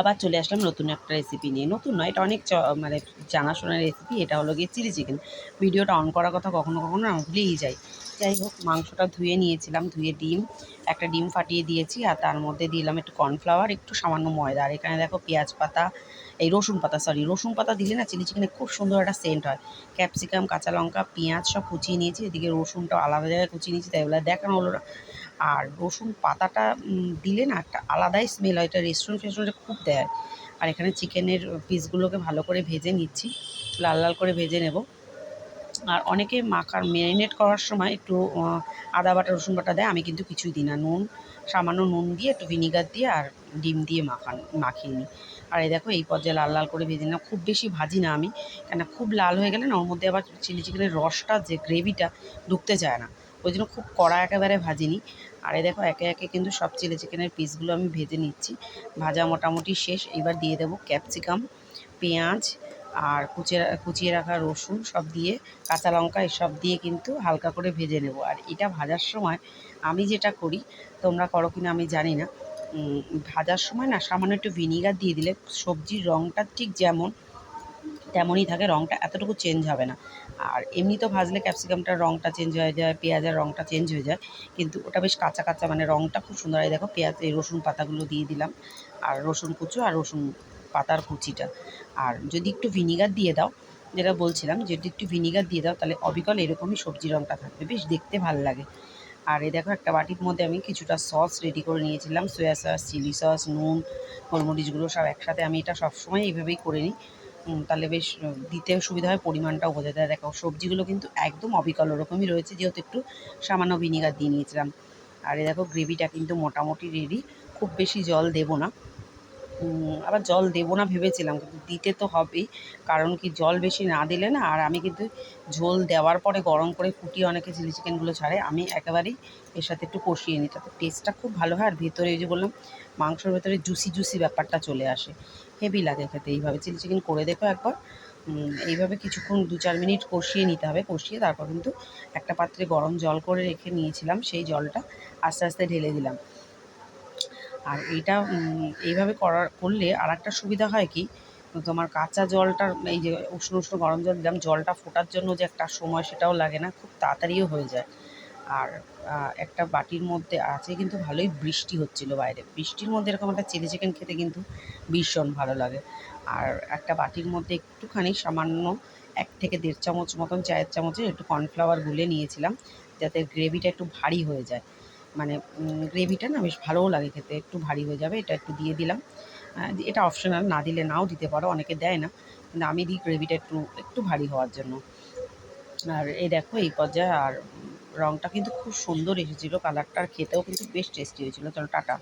আবার চলে আসলাম নতুন একটা রেসিপি নিয়ে। নতুন নয়, এটা অনেক মানে জানাশোনা রেসিপি এটা হলো গিয়ে চিলি চিকেন ভিডিওটা অন করার কথা কখনো কখনো আমি ভুলেই যাই। যাই হোক, মাংসটা ধুয়ে নিয়েছিলাম, ধুয়ে ডিম, একটা ডিম ফাটিয়ে দিয়েছি, আর তার মধ্যে দিলাম একটু কর্নফ্লাওয়ার একটু সামান্য ময়দা। আর এখানে দেখো পেঁয়াজ পাতা, এই রসুন পাতা সরি রসুন পাতা দিলে না চিলি চিকেনে খুব সুন্দর একটা সেন্ট হয়। ক্যাপসিকাম কাঁচা লঙ্কা, পেঁয়াজ সব কুচিয়ে নিয়েছি, এদিকে রসুনটা আলাদা জায়গায় কুচিয়ে নিয়েছি, তাই বলে দেখানো হলো না। আর রসুন পাতাটা দিলে না একটা আলাদাই স্মেল হয়। এটা রেস্টুরেন্ট ফেস্টুরেন্টে খুব দেয়। আর এখানে চিকেনের পিসগুলোকে ভালো করে ভেজে নিচ্ছি। লাল লাল করে ভেজে নেব। আর অনেকে মাখার ম্যারিনেট করার সময় একটু আদা বাটা, রসুন বাটা দেয়। আমি কিন্তু কিছুই দিই না। নুন, সামান্য নুন দিয়ে, একটু ভিনিগার দিয়ে আর ডিম দিয়ে মাখান, মাখিয়ে নিই। আর এই দেখো, এই পর্যায়ে লাল লাল করে ভেজে না খুব বেশি ভাজি না আমি। কেন খুব লাল হয়ে গেলে না, ওর মধ্যে আবার চিলি চিকেনের রসটা, যে গ্রেভিটা ঢুকতে চায় না। ওই জন্য খুব কড়া একেবারে ভাজিনি। আর এই দেখো, একে একে কিন্তু সব চিলি চিকেনের পিসগুলো আমি ভেজে নিচ্ছি। ভাজা মোটামুটি শেষ। এবার দিয়ে দেবো ক্যাপসিকাম পেঁয়াজ আর কুচিয়ে কুচিয়ে রাখা রসুন সব দিয়ে, কাঁচা লঙ্কা এসব দিয়ে কিন্তু হালকা করে ভেজে নেব। আর এটা ভাজার সময় আমি যেটা করি, তোমরা করো কিনা আমি জানি না। ভাজার সময় না সামান্য একটু ভিনিগার দিয়ে দিলে সবজির রঙটা ঠিক যেমন তেমনই থাকে রঙটা এতটুকু চেঞ্জ হবে না। আর এমনি তো ভাজলে ক্যাপসিকামটার রঙটা চেঞ্জ হয়ে যায়, পেঁয়াজের রঙটা চেঞ্জ হয়ে যায়, কিন্তু ওটা বেশ কাঁচা কাঁচা মানে রঙটা খুব সুন্দর। হয় দেখো, পেঁয়াজ এই রসুন পাতাগুলো দিয়ে দিলাম, আর রসুন কুচো আর রসুন পাতার কুচিটা। আর যদি একটু ভিনিগার দিয়ে দাও, যেটা বলছিলাম, যদি একটু ভিনিগার দিয়ে দাও, তাহলে অবিকল এরকমই সবজি রঙটা থাকবে। বেশ দেখতে ভালো লাগে। আর এই দেখো, একটা বাটির মধ্যে আমি কিছুটা সস রেডি করে নিয়েছিলাম সয়া সস চিলি সস নুন, গোলমরিচগুলো সব একসাথে আমি এটা সবসময় এইভাবেই করে নিই। তাহলে বেশ দিতে সুবিধা হয়, পরিমাণটাও বোঝা যায়। দেখো, সবজিগুলো কিন্তু একদম অবিকল ওরকমই রয়েছে, যেহেতু একটু সামান্য ভিনিগার দিয়ে নিয়েছিলাম। আর এ দেখো, গ্রেভিটা কিন্তু মোটামুটি রেডি খুব বেশি জল দেবো না। আবার জল দেবো না ভেবেছিলাম, কিন্তু দিতে তো হবেই। কারণ কি, জল বেশি না দিলে না, আর আমি কিন্তু ঝোল দেওয়ার পরে গরম করে ফুটিয়ে অনেকে চিলি চিকেনগুলো ছাড়ে, আমি একেবারেই এর সাথে একটু কষিয়ে নিই। তাতে টেস্টটা খুব ভালো হয়। আর ভেতরে ওই যে বললাম, মাংসর ভেতরে জুসি জুসি ব্যাপারটা চলে আসে। হেভি লাগে খেতে। এইভাবে চিলি চিকেন করে দেখো একবার। এইভাবে কিছুক্ষণ দু চার মিনিট কষিয়ে নিতে হবে। কষিয়ে তারপর কিন্তু একটা পাত্রে গরম জল করে রেখে নিয়েছিলাম সেই জলটা। আস্তে আস্তে ঢেলে দিলাম। আর উম, এইভাবে করার করলে আর একটা সুবিধা হয় কি তোমার কাঁচা জলটা এই যে উষ্ণ উষ্ণ গরম জল দিলাম জলটা ফোটার জন্য যে একটা সময় সেটাও লাগে না খুব তাড়াতাড়িও হয়ে যায়। আর একটা বাটির মধ্যে আছে কিন্তু ভালোই বৃষ্টি হচ্ছিল বাইরে। বৃষ্টির মধ্যে এরকম একটা চিলি চিকেন খেতে কিন্তু ভীষণ ভালো লাগে। আর একটা বাটির মধ্যে একটুখানি সামান্য এক থেকে দেড় চামচ মতন চায়ের চামচের একটু কর্নফ্লাওয়ার গুলে নিয়েছিলাম, যাতে গ্রেভিটা একটু ভারী হয়ে যায়। মানে গ্রেভিটা না বেশ ভালোও লাগে খেতে, একটু ভারী হয়ে যাবে, এটা একটু দিয়ে দিলাম। এটা অপশনাল না দিলে নাও দিতে পারো, অনেকে দেয় না। কিন্তু আমি দিই গ্রেভিটা একটু একটু ভারী হওয়ার জন্য। আর এই দেখো, এই পর্যায়ে আর রঙটা কিন্তু খুব সুন্দর এসেছিল। কালারটা আর খেতেও কিন্তু বেশ টেস্টি হয়েছিলো। চলো টাটা।